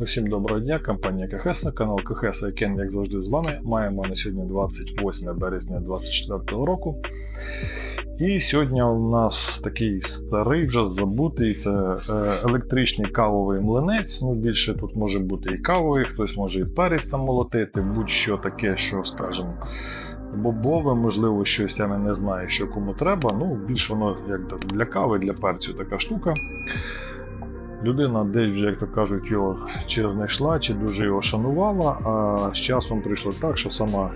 Усім доброго дня, компанія КХС, канал КХС Кен, як завжди, з вами. Маємо на сьогодні 28 березня 2024 року. І сьогодні у нас такий старий, вже забутий це е, електричний кавовий млинець. Ну, більше тут може бути і кавовий, хтось може і перець там молотити, будь-що таке, що, скажімо, бобове, можливо, щось, я не знаю, що кому треба. Ну, більше воно як для кави, для перцю така штука. Людина десь вже, як то кажуть, його чи знайшла, чи дуже його шанувала, а з часом прийшло так, що сама,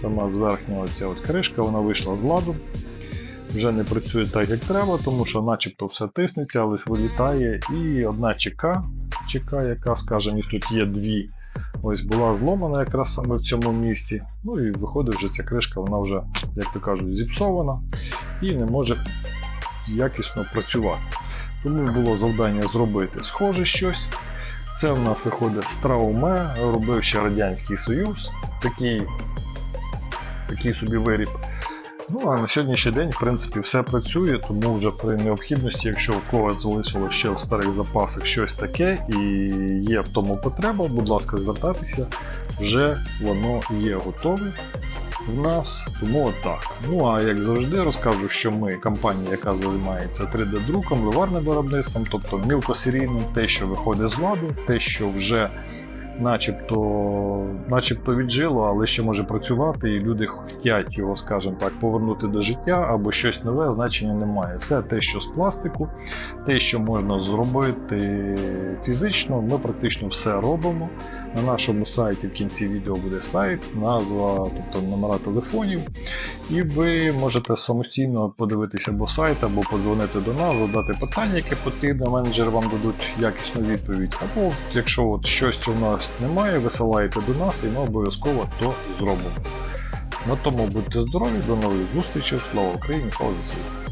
сама зверхня оця от кришка вона вийшла з ладу. Вже не працює так, як треба, тому що начебто все тиснеться, але вилітає. І одна ЧК, ЧК, яка, скажімо, тут є дві. Ось була зломана якраз саме в цьому місці. Ну і виходить, вже ця кришка, вона вже, як то кажуть, зіпсована і не може якісно працювати. Тому було завдання зробити схоже щось. Це в нас виходить Страуме, робив ще Радянський Союз, такий, такий собі виріб. Ну а на сьогоднішній день, в принципі, все працює, тому вже при необхідності, якщо у когось залишилось ще в старих запасах щось таке і є в тому потреба, будь ласка, звертайтеся, вже воно є готове в нас, тому отак. Ну а як завжди розкажу, що ми компанія, яка займається 3D-друком, ливарним виробництвом, тобто мілкосерійним, те, що виходить з ладу, те, що вже начебто, начебто віджило, але ще може працювати, і люди хочуть його, скажімо так, повернути до життя або щось нове, значення немає. Все те, що з пластику, те, що можна зробити фізично, ми практично все робимо. На нашому сайті в кінці відео буде сайт, назва, тобто номера телефонів. І ви можете самостійно подивитися або сайт, або подзвонити до нас, задати питання, яке потрібно. Менеджери вам дадуть якісну відповідь. Або якщо от щось у нас немає, висилаєте до нас і ми обов'язково то зробимо. На тому будьте здорові, до нових зустрічей. Слава Україні, слава ЗСУ!